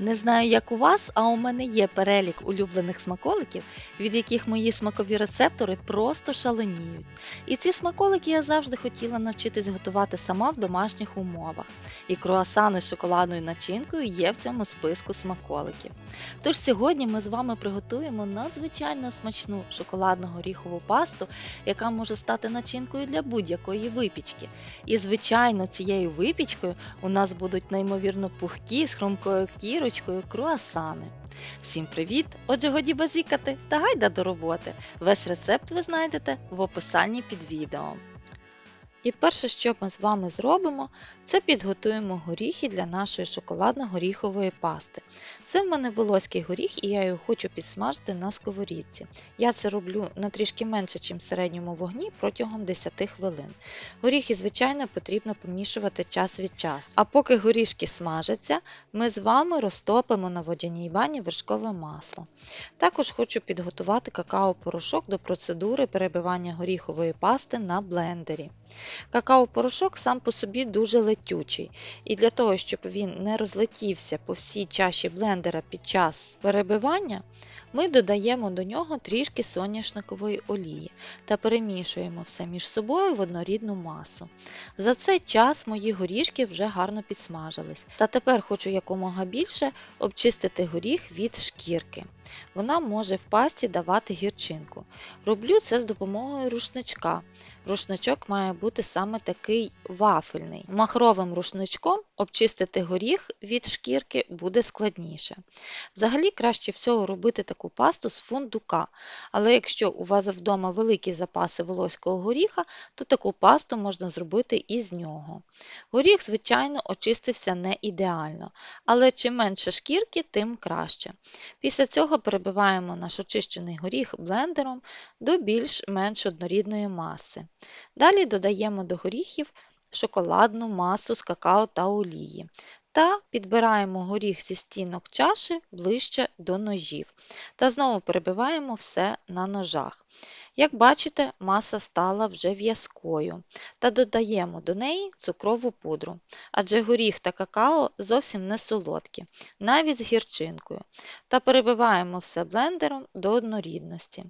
Не знаю, як у вас, а у мене є перелік улюблених смаколиків, від яких мої смакові рецептори просто шаленіють. І ці смаколики я завжди хотіла навчитись готувати сама в домашніх умовах. І круасани з шоколадною начинкою є в цьому списку смаколиків. Тож сьогодні ми з вами приготуємо надзвичайно смачну шоколадно горіхову пасту, яка може стати начинкою для будь-якої випічки. І, звичайно, цією випічкою у нас будуть неймовірно пухкі з хрумкою кірочкою круасани. Всім привіт! Отже, годі базікати та гайда до роботи. Весь рецепт ви знайдете в описанні під відео. І перше, що ми з вами зробимо, це підготуємо горіхи для нашої шоколадно-горіхової пасти. Це в мене волоський горіх, і я його хочу підсмажити на сковорідці. Я це роблю на трішки менше, ніж в середньому вогні протягом 10 хвилин. Горіхи, звичайно, потрібно помішувати час від часу. А поки горішки смажаться, ми з вами розтопимо на водяній бані вершкове масло. Також хочу підготувати какао-порошок до процедури перебивання горіхової пасти на блендері. Какао-порошок сам по собі дуже летючий, і для того, щоб він не розлетівся по всій чаші блендера під час перебивання, ми додаємо до нього трішки соняшникової олії та перемішуємо все між собою в однорідну масу. За цей час мої горішки вже гарно підсмажились. Та тепер хочу якомога більше обчистити горіх від шкірки. Вона може в пасті давати гірчинку. Роблю це з допомогою рушничка. Рушничок має бути саме такий вафельний. Махровим рушничком обчистити горіх від шкірки буде складніше. Взагалі краще всього робити таку пасту з фундука, але якщо у вас вдома великі запаси волоського горіха, то таку пасту можна зробити і з нього. Горіх, звичайно, очистився не ідеально, але чим менше шкірки, тим краще. Після цього перебиваємо наш очищений горіх блендером до більш-менш однорідної маси. Далі додаємо до горіхів шоколадну масу з какао та олії. Та підбираємо горіх зі стінок чаші ближче до ножів. Та знову перебиваємо все на ножах. Як бачите, маса стала вже в'язкою. Та додаємо до неї цукрову пудру, адже горіх та какао зовсім не солодкі, навіть з гірчинкою, та перебиваємо все блендером до однорідності.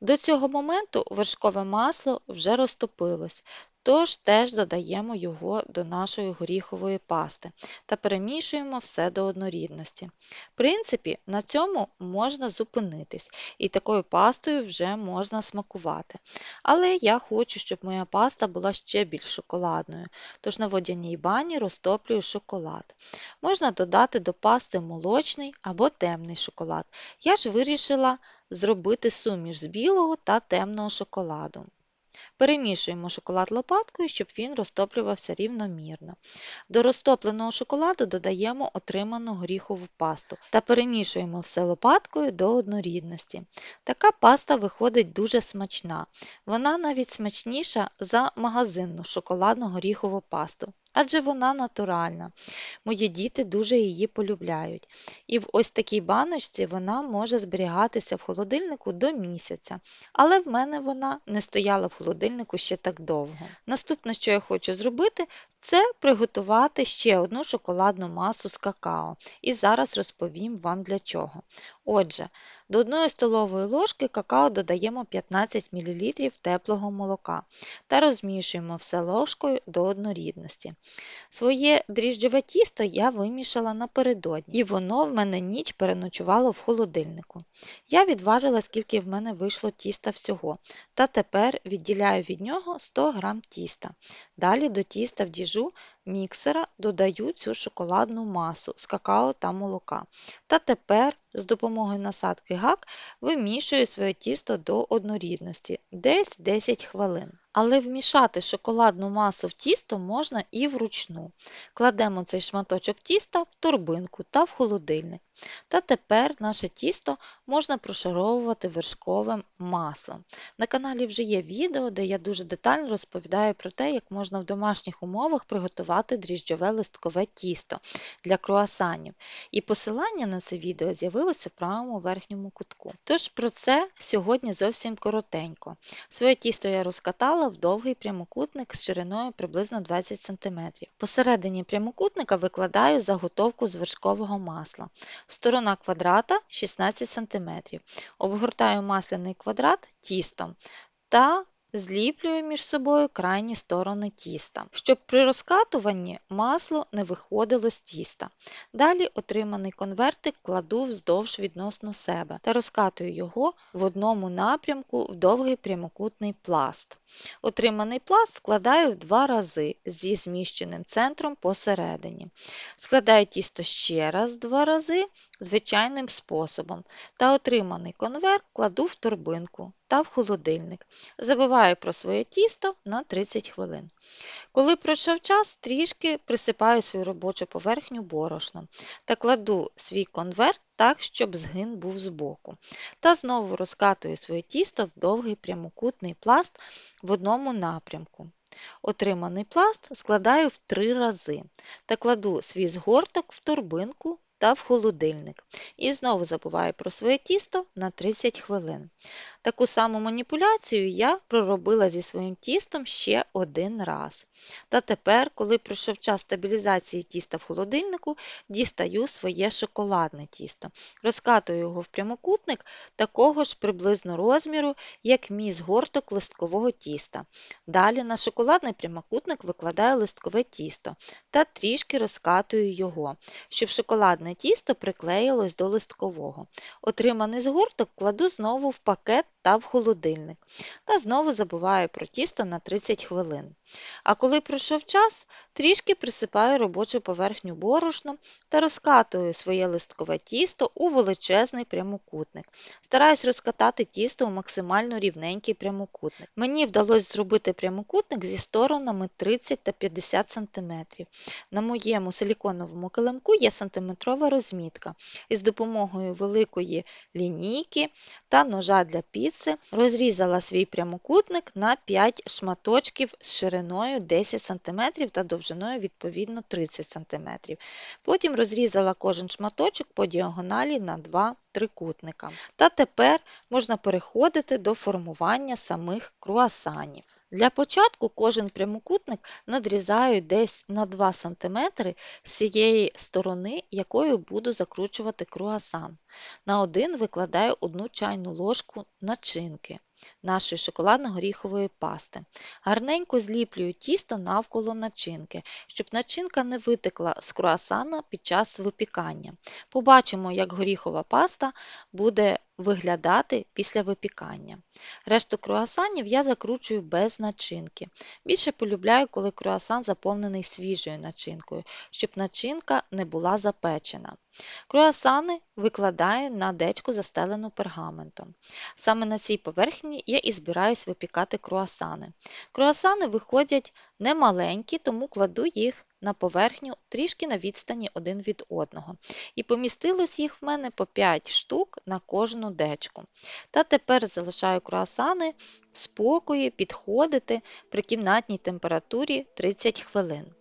До цього моменту вершкове масло вже розтопилось, тож теж додаємо його до нашої горіхової пасти та перемішуємо все до однорідності. В принципі, на цьому можна зупинитись, і такою пастою вже можна смакувати. Але я хочу, щоб моя паста була ще більш шоколадною, тож на водяній бані розтоплюю шоколад. Можна додати до пасти молочний або темний шоколад. Я ж вирішила зробити суміш з білого та темного шоколаду. Перемішуємо шоколад лопаткою, щоб він розтоплювався рівномірно. До розтопленого шоколаду додаємо отриману горіхову пасту та перемішуємо все лопаткою до однорідності. Така паста виходить дуже смачна. Вона навіть смачніша за магазинну шоколадно горіхову пасту адже вона натуральна. Мої діти дуже її полюбляють. І в ось такій баночці вона може зберігатися в холодильнику до місяця, але в мене вона не стояла в холодильнику ще так довго. Наступне, що я хочу зробити, це приготувати ще одну шоколадну масу з какао. І зараз розповім вам для чого. Отже, до 1 столової ложки какао додаємо 15 мл теплого молока та розмішуємо все ложкою до однорідності. Своє дріжджове тісто я вимішала напередодні, і воно в мене ніч переночувало в холодильнику. Я відважила, скільки в мене вийшло тіста всього, та тепер відділяю від нього 100 г тіста. Далі до тіста в jour міксера додаю цю шоколадну масу з какао та молока. Та тепер з допомогою насадки гак вимішую своє тісто до однорідності десь 10 хвилин. Але вмішати шоколадну масу в тісто можна і вручну. Кладемо цей шматочок тіста в торбинку та в холодильник. Та тепер наше тісто можна прошаровувати вершковим маслом. На каналі вже є відео, де я дуже детально розповідаю про те, як можна в домашніх умовах приготувати дріжджове листкове тісто для круасанів. І посилання на це відео з'явилося в правому верхньому кутку. Тож про це сьогодні зовсім коротенько. Своє тісто я розкатала в довгий прямокутник з шириною приблизно 20 см. Посередині прямокутника викладаю заготовку з вершкового масла. Сторона квадрата 16 см. Обгортаю масляний квадрат тістом та Зліплюю між собою крайні сторони тіста, щоб при розкатуванні масло не виходило з тіста. Далі отриманий конвертик кладу вздовж відносно себе та розкатую його в одному напрямку в довгий прямокутний пласт. Отриманий пласт складаю в два рази зі зміщеним центром посередині. Складаю тісто ще раз два рази звичайним способом та отриманий конверт кладу в торбинку та в холодильник. Забиваю про своє тісто на 30 хвилин. Коли пройшов час, трішки присипаю свою робочу поверхню борошном та кладу свій конверт так, щоб згин був збоку. Та знову розкатую своє тісто в довгий прямокутний пласт в одному напрямку. Отриманий пласт складаю в три рази та кладу свій згорток в торбинку та в холодильник. І знову забуваю про своє тісто на 30 хвилин. Таку саму маніпуляцію я проробила зі своїм тістом ще один раз. Та тепер, коли пройшов час стабілізації тіста в холодильнику, дістаю своє шоколадне тісто, розкатую його в прямокутник такого ж приблизно розміру, як мій згорток листкового тіста. Далі на шоколадний прямокутник викладаю листкове тісто та трішки розкатую його, щоб шоколадне тісто приклеїлось до листкового. Отриманий згорток кладу знову в пакет та в холодильник. Та знову забуваю про тісто на 30 хвилин. А коли пройшов час, трішки присипаю робочу поверхню борошном та розкатую своє листкове тісто у величезний прямокутник. Стараюсь розкатати тісто у максимально рівненький прямокутник. Мені вдалося зробити прямокутник зі сторонами 30 та 50 см. На моєму силіконовому килимку є сантиметрова розмітка. І з допомогою великої лінійки та ножа для піци розрізала свій прямокутник на 5 шматочків з шириною 10 см та довжиною відповідно 30 см. Потім розрізала кожен шматочок по діагоналі на 2 трикутника. Та тепер можна переходити до формування самих круасанів. Для початку кожен прямокутник надрізаю десь на 2 см з цієї сторони, якою буду закручувати круасан. На один викладаю 1 чайну ложку начинки нашої шоколадно-горіхової пасти. Гарненько зліплюю тісто навколо начинки, щоб начинка не витекла з круасана під час випікання. Побачимо, як горіхова паста буде виглядати після випікання. Решту круасанів я закручую без начинки. Більше полюбляю, коли круасан заповнений свіжою начинкою, щоб начинка не була запечена. Круасани викладаю на дечку застелену пергаментом. Саме на цій поверхні я і збираюсь випікати круасани. Круасани виходять немаленькі, тому кладу їх на поверхню трішки на відстані один від одного. І помістилось їх в мене по 5 штук на кожну дечку. Та тепер залишаю круасани в спокої підходити при кімнатній температурі 30 хвилин.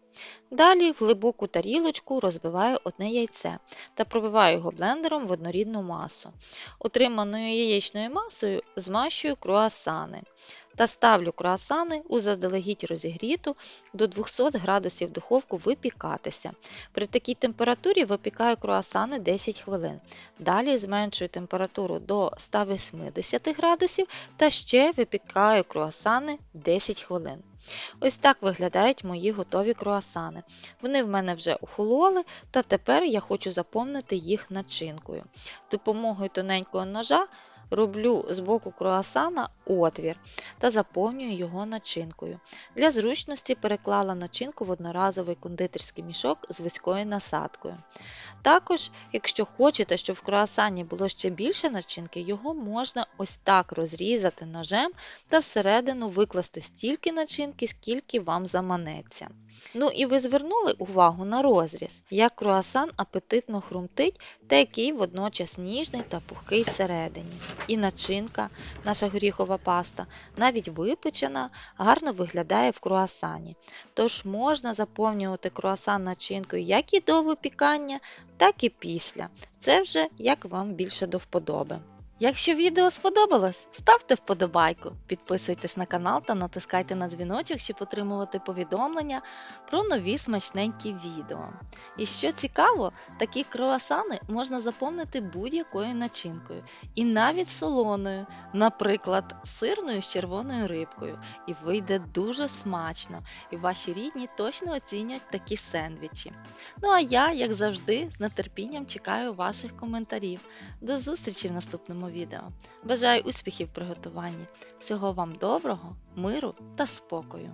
Далі в глибоку тарілочку розбиваю одне яйце та пробиваю його блендером в однорідну масу. Отриманою яєчною масою змащую круасани та ставлю круасани у заздалегідь розігріту до 200 градусів духовку випікатися. При такій температурі випікаю круасани 10 хвилин. Далі зменшую температуру до 180 градусів та ще випікаю круасани 10 хвилин. Ось так виглядають мої готові круасани. Вони в мене вже охололи, та тепер я хочу заповнити їх начинкою. Допомогою тоненького ножа роблю з боку круасана отвір та заповнюю його начинкою. Для зручності переклала начинку в одноразовий кондитерський мішок з вузькою насадкою. Також, якщо хочете, щоб в круасані було ще більше начинки, його можна ось так розрізати ножем та всередину викласти стільки начинки, скільки вам заманеться. Ну і ви звернули увагу на розріз, як круасан апетитно хрумтить та який водночас ніжний та пухкий всередині. І начинка, наша горіхова паста, навіть випечена, гарно виглядає в круасані. Тож можна заповнювати круасан начинкою як і до випікання, так і після. Це вже як вам більше до вподоби. Якщо відео сподобалось, ставте вподобайку, підписуйтесь на канал та натискайте на дзвіночок, щоб отримувати повідомлення про нові смачненькі відео. І що цікаво, такі круасани можна заповнити будь-якою начинкою, і навіть солоною, наприклад, сирною з червоною рибкою. І вийде дуже смачно, і ваші рідні точно оцінять такі сендвічі. Ну а я, як завжди, з нетерпінням чекаю ваших коментарів. До зустрічі в наступному відео відео. Бажаю успіхів при готуванні. Всього вам доброго, миру та спокою!